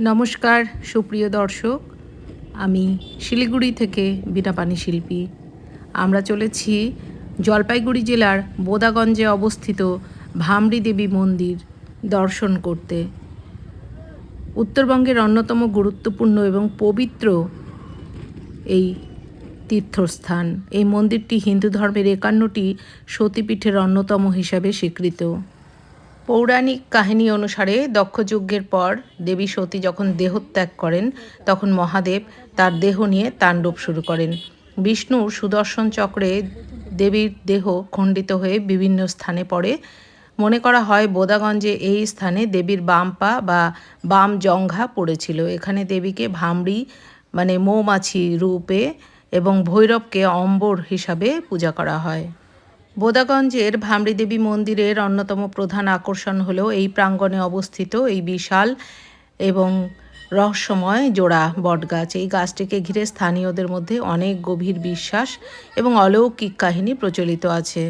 নমস্কার, সুপ্রিয় দর্শক। আমি শিলিগুড়ি থেকে বিনাপানি শিল্পী। আমরা চলেছি জলপাইগুড়ি জেলার বোদাগঞ্জে অবস্থিত ভামরি দেবী মন্দির দর্শন করতে। উত্তরবঙ্গের অন্যতম গুরুত্বপূর্ণ এবং পবিত্র এই তীর্থস্থান। এই মন্দিরটি হিন্দু ধর্মের একান্নটি সতীপীঠের অন্যতম হিসাবে স্বীকৃত। পৌরাণিক কাহিনী অনুসারে দক্ষযজ্ঞের পর দেবী সতী যখন দেহত্যাগ করেন, তখন মহাদেব তার দেহ নিয়ে তাণ্ডব শুরু করেন। বিষ্ণু সুদর্শন চক্রে দেবীর দেহ খণ্ডিত হয়ে বিভিন্ন স্থানে পড়ে। মনে করা হয় বোদাগঞ্জে এই স্থানে দেবীর বাম পা বা বাম জঙ্ঘা পড়েছিল। এখানে দেবীকে ভামড়ি মানে মৌমাছি রূপে এবং ভৈরবকে অম্বর হিসাবে পূজা করা হয়। বোদাগঞ্জের ভামরিদেবী মন্দিরের অন্যতম প্রধান আকর্ষণ হল এই প্রাঙ্গণে অবস্থিত এই বিশাল এবং রহস্যময় জোড়া বটগাছ। এই গাছটিকে ঘিরে স্থানীয়দের মধ্যে অনেক গভীর বিশ্বাস এবং অলৌকিক কাহিনী প্রচলিত আছে।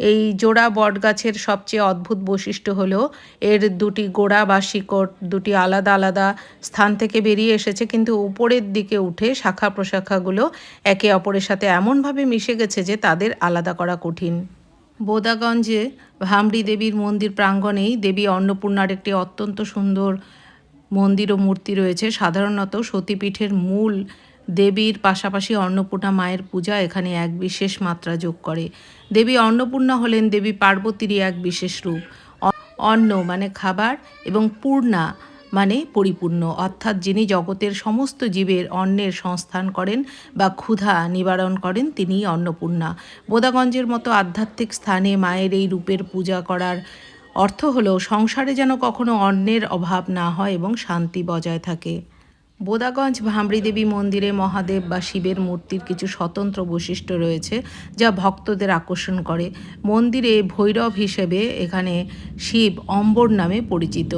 এই জোড়া বটগাছের সবচেয়ে অদ্ভুত বৈশিষ্ট্য হলো এর দুটি গোড়া বা শিকড়, দুটি আলাদা আলাদা স্থান থেকে বেরিয়ে এসেছে, কিন্তু উপরের দিকে উঠে শাখা প্রশাখাগুলো একে অপরের সাথে এমনভাবে মিশে গেছে যে তাদের আলাদা করা কঠিন। বোদাগঞ্জে ভামড়ি দেবীর মন্দির প্রাঙ্গণেই দেবী অন্নপূর্ণার একটি অত্যন্ত সুন্দর মন্দির ও মূর্তি রয়েছে। সাধারণত সতীপীঠের মূল দেবীর পাশাপাশি অন্নপূর্ণা মায়ের পূজা এখানে এক বিশেষ মাত্রা যোগ করে। দেবী অন্নপূর্ণা হলেন দেবী পার্বতীরই এক বিশেষ রূপ। অন্ন মানে খাবার এবং পূর্ণা মানে পরিপূর্ণ। অর্থাৎ যিনি জগতের সমস্ত জীবের অন্নের সংস্থান করেন বা ক্ষুধা নিবারণ করেন তিনিই অন্নপূর্ণা। বোদাগঞ্জের মতো আধ্যাত্মিক স্থানে মায়ের এই রূপের পূজা করার অর্থ হলো, সংসারে যেন কখনো অন্নের অভাব না হয় এবং শান্তি বজায় থাকে। বোদাগঞ্জ ভামড়ি দেবী মন্দিরে মহাদেব বা শিবের মূর্তির কিছু স্বতন্ত্র বৈশিষ্ট্য রয়েছে যা ভক্তদের আকর্ষণ করে। মন্দিরে ভৈরব হিসেবে এখানে শিব অম্বর নামে পরিচিত।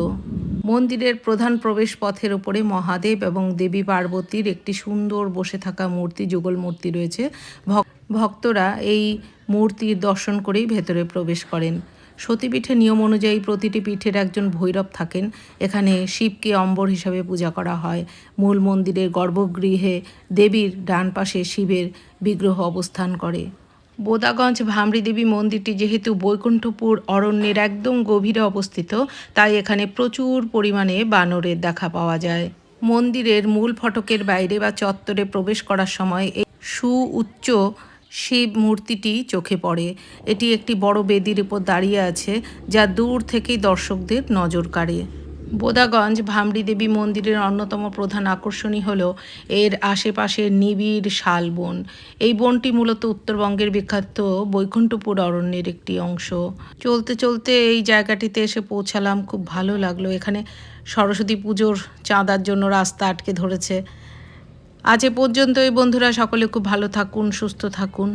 মন্দিরের প্রধান প্রবেশ পথের ওপরে মহাদেব এবং দেবী পার্বতীর একটি সুন্দর বসে থাকা মূর্তি, যুগল মূর্তি রয়েছে। ভক্তরা এই মূর্তির দর্শন করেই ভেতরে প্রবেশ করেন। সতীপীঠের নিয়ম অনুযায়ী প্রতিটি পীঠের একজন ভৈরব থাকেন। এখানে শিবকে অম্বর হিসাবে পূজা করা হয়। মূল মন্দিরের গর্ভগৃহে দেবীর ডান পাশে শিবের বিগ্রহ অবস্থান করে। বোদাগঞ্জ ভামরি দেবী মন্দিরটি যেহেতু বৈকুণ্ঠপুর অরণ্যের একদম গভীরে অবস্থিত, তাই এখানে প্রচুর পরিমাণে বানরের দেখা পাওয়া যায়। মন্দিরের মূল ফটকের বাইরে বা চত্বরে প্রবেশ করার সময় সু উচ্চ শিব মূর্তিটি চোখে পড়ে। এটি একটি বড় বেদির উপর দাঁড়িয়ে আছে, যা দূর থেকেই দর্শকদের নজর কাড়ে। বোদাগঞ্জ ভামরি দেবী মন্দিরের অন্যতম প্রধান আকর্ষণই হল এর আশেপাশের নিবিড় শাল বন। এই বনটি মূলত উত্তরবঙ্গের বিখ্যাত বৈকুণ্ঠপুর অরণ্যের একটি অংশ। চলতে চলতে এই জায়গাটিতে এসে পৌঁছালাম, খুব ভালো লাগল। এখানে সরস্বতী পুজোর চাঁদার জন্য রাস্তা আটকে ধরেছে। আজ এ পর্যন্তই বন্ধুরা সকলে খুব ভালো থাকুন সুস্থ থাকুন।